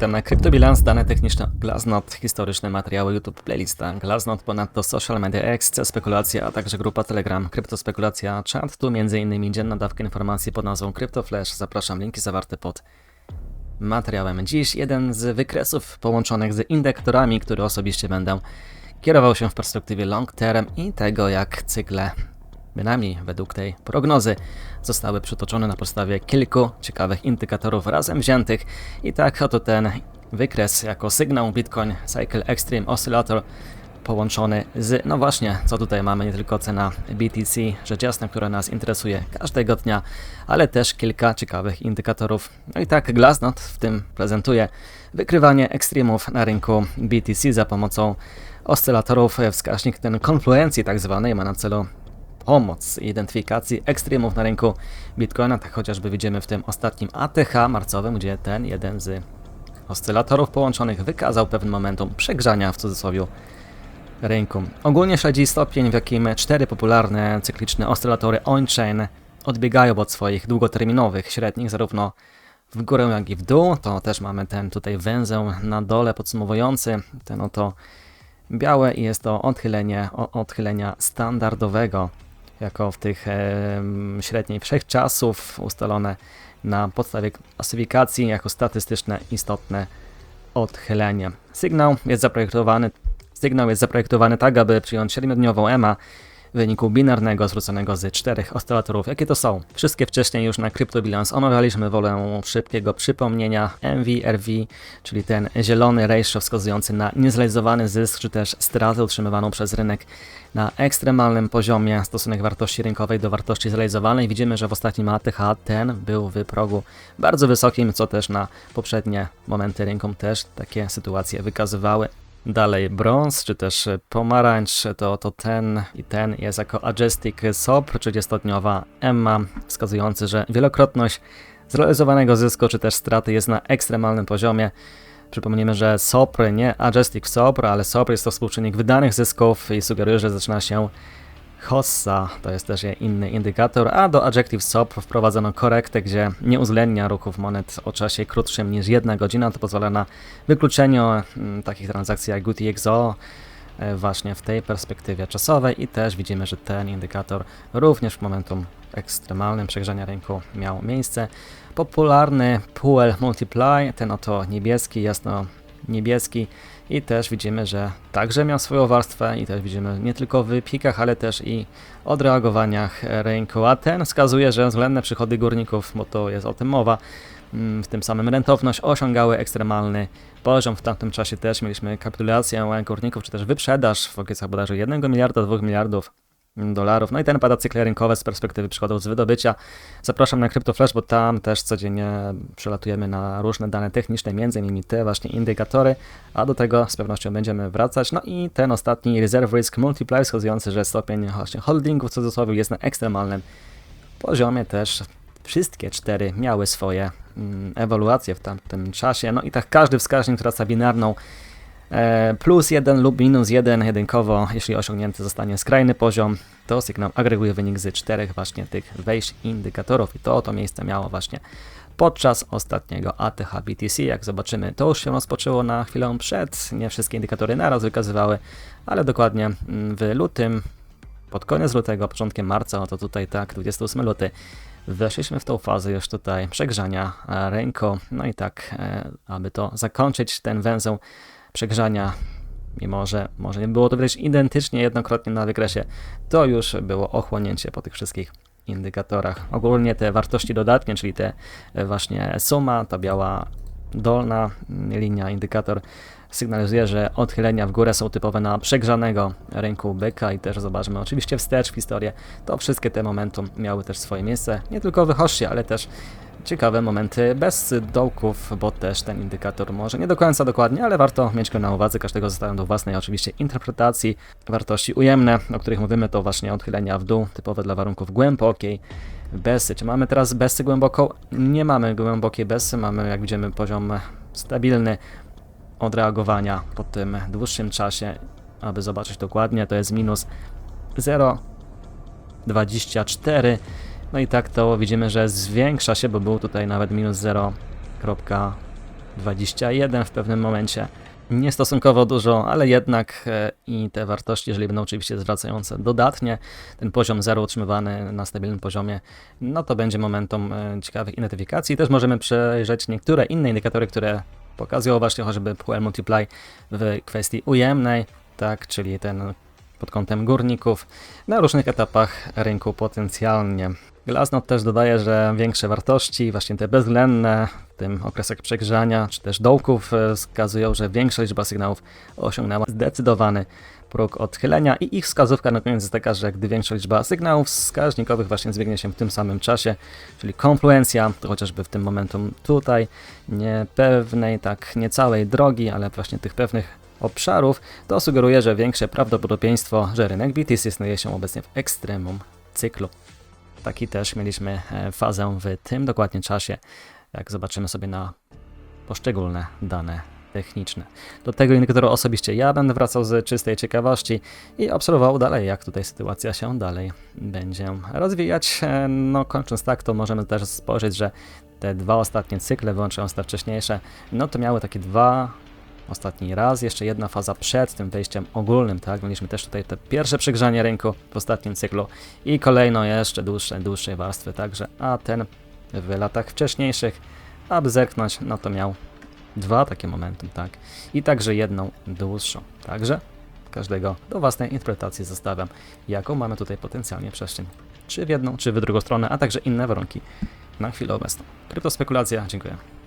witam na CryptoBilans, dane techniczne, Glaznot, historyczne materiały YouTube, playlista, Glaznot, ponadto Social Media X, spekulacja, a także grupa Telegram, kryptospekulacja, czat, tu m.in. dzienna dawka informacji pod nazwą CryptoFlash, zapraszam, linki zawarte pod materiałem. Dziś jeden z wykresów połączonych z indekatorami, który osobiście będę kierował się w perspektywie long term i tego jak cykle bynajmniej według tej prognozy, zostały przytoczone na podstawie kilku ciekawych indykatorów razem wziętych. I tak oto ten wykres jako sygnał Bitcoin Cycle Extreme Oscillator połączony z, no właśnie, co tutaj mamy, nie tylko cena BTC, rzecz jasna, która nas interesuje każdego dnia, ale też kilka ciekawych indykatorów. No i tak Glassnode w tym prezentuje wykrywanie ekstremów na rynku BTC za pomocą oscylatorów. Wskaźnik ten konfluencji tak zwanej ma na celu pomoc identyfikacji ekstremów na rynku Bitcoina, tak chociażby widzimy w tym ostatnim ATH marcowym, gdzie ten jeden z oscylatorów połączonych wykazał pewien momentum przegrzania w cudzysłowie rynku. Ogólnie śledzi stopień, w jakim cztery popularne cykliczne oscylatory on-chain odbiegają od swoich długoterminowych średnich, zarówno w górę, jak i w dół. To też mamy ten tutaj węzeł na dole podsumowujący ten oto białe i jest to odchylenie odchylenia standardowego jako w tych e, średniej wszechczasów ustalone na podstawie klasyfikacji jako statystyczne istotne odchylenie. Sygnał jest zaprojektowany, sygnał jest zaprojektowany tak, aby przyjąć 7-dniową EMA wyniku binarnego zwróconego z czterech oscylatorów. Jakie to są? Wszystkie wcześniej już na CryptoBilans omawialiśmy wolę szybkiego przypomnienia MVRV, czyli ten zielony ratio wskazujący na niezrealizowany zysk, czy też stratę utrzymywaną przez rynek na ekstremalnym poziomie stosunek wartości rynkowej do wartości zrealizowanej. Widzimy, że w ostatnim ATH ten był w progu bardzo wysokim, co też na poprzednie momenty rynku też takie sytuacje wykazywały. Dalej brąz, czy też pomarańcz, to, to ten i ten jest jako Adjustic SOP, 30-dniowa EMMA, wskazujący, że wielokrotność zrealizowanego zysku, czy też straty jest na ekstremalnym poziomie. Przypomnijmy, że SOPR, nie Adjustic SOPR, ale SOPR jest to współczynnik wydanych zysków i sugeruje, że zaczyna się Hossa to jest też inny indykator, a do Adjective SOP wprowadzono korektę, gdzie nie uwzględnia ruchów monet o czasie krótszym niż jedna godzina. To pozwala na wykluczenie mm, takich transakcji jak GUTXO e, właśnie w tej perspektywie czasowej i też widzimy, że ten indykator również w momentum ekstremalnym przegrzania rynku miał miejsce. Popularny Puel Multiply, ten oto niebieski, jasno niebieski. I też widzimy, że także miał swoją warstwę i też widzimy nie tylko w pikach, ale też i odreagowaniach rynku, a ten wskazuje, że względne przychody górników, bo to jest o tym mowa, mm, w tym samym rentowność osiągały ekstremalny poziom. W tamtym czasie też mieliśmy kapitulację górników, czy też wyprzedaż w okolicach bodajże 1 miliarda, 2 miliardów dolarów. No i ten pada cykle rynkowe z perspektywy przychodów z wydobycia. Zapraszam na CryptoFlash, bo tam też codziennie przelatujemy na różne dane techniczne, między innymi te właśnie indykatory, a do tego z pewnością będziemy wracać. No i ten ostatni Reserve Risk Multiplier wskazujący, że stopień właśnie holdingu w cudzysłowie jest na ekstremalnym poziomie też. Wszystkie cztery miały swoje mm, w tamtym czasie. No i tak każdy wskaźnik traca binarną plus 1 lub minus 1 jedynkowo, jeśli osiągnięty zostanie skrajny poziom, to sygnał agreguje wynik z czterech właśnie tych wejść indykatorów. I to oto miejsce miało właśnie podczas ostatniego ATH BTC. Jak zobaczymy, to już się rozpoczęło na chwilę przed, nie wszystkie indykatory naraz wykazywały, ale dokładnie mm, w lutym, pod koniec lutego, początkiem marca, oto tutaj tak, 28 luty, weszliśmy w tą fazę już tutaj przegrzania rynku, no i tak, e, aby to zakończyć ten węzeł przegrzania, mimo że może nie było to widać identycznie jednokrotnie na wykresie, to już było ochłonięcie po tych wszystkich indykatorach. Ogólnie te wartości dodatnie, czyli te właśnie suma, ta biała dolna linia, indykator sygnalizuje, że odchylenia w górę są typowe na przegrzanego rynku byka i też zobaczmy oczywiście wstecz w historię, to wszystkie te momentum miały też swoje miejsce, nie tylko w ale też ciekawe momenty bez dołków, bo też ten indykator może nie do końca dokładnie, ale warto mieć go na uwadze. Każdego zostają do własnej oczywiście interpretacji. Wartości ujemne, o których mówimy, to właśnie odchylenia w dół, typowe dla warunków głębokiej besy. Czy mamy teraz besy głęboką? Nie mamy głębokiej besy, mamy jak widzimy poziom stabilny odreagowania po tym dłuższym czasie. Aby zobaczyć dokładnie, to jest minus 0,24 no i tak to widzimy, że zwiększa się, bo był tutaj nawet minus 0,5 21 w pewnym momencie. Nie stosunkowo dużo, ale jednak e, i te wartości, jeżeli będą oczywiście zwracające dodatnie, ten poziom 0 utrzymywany na stabilnym poziomie, no to będzie momentum e, ciekawych identyfikacji. Też możemy przejrzeć niektóre inne indykatory, które pokazują właśnie chociażby PUL Multiply w kwestii ujemnej, tak, czyli ten pod kątem górników na różnych etapach rynku potencjalnie. Glassnode też dodaje, że większe wartości, właśnie te bezwzględne, tym okresach przegrzania czy też dołków, e, wskazują, że większa liczba sygnałów osiągnęła zdecydowany próg odchylenia i ich wskazówka na koniec jest taka, że gdy większa liczba sygnałów wskaźnikowych właśnie zbiegnie się w tym samym czasie, czyli konfluencja, to chociażby w tym momentum tutaj, niepewnej, tak niecałej drogi, ale właśnie tych pewnych obszarów, to sugeruje, że większe prawdopodobieństwo, że rynek BTC znajduje się obecnie w ekstremum cyklu. Taki też mieliśmy e, fazę w tym dokładnie czasie, jak zobaczymy sobie na poszczególne dane techniczne. Do tego indykatoru osobiście ja będę wracał z czystej ciekawości i obserwował dalej, jak tutaj sytuacja się dalej będzie rozwijać. No kończąc tak, to możemy też spojrzeć, że te dwa ostatnie cykle, wyłączając te wcześniejsze, no to miały takie dwa ostatni raz, jeszcze jedna faza przed tym wejściem ogólnym, tak? Mieliśmy też tutaj te pierwsze przegrzanie rynku w ostatnim cyklu i kolejno jeszcze dłuższe, dłuższe warstwy, także, a ten w latach wcześniejszych, aby zerknąć, no to miał dwa takie momentum, tak? I także jedną dłuższą, także każdego do własnej interpretacji zostawiam, jaką mamy tutaj potencjalnie przestrzeń, czy w jedną, czy w drugą stronę, a także inne warunki na chwilę obecną. Kryptospekulacja, dziękuję.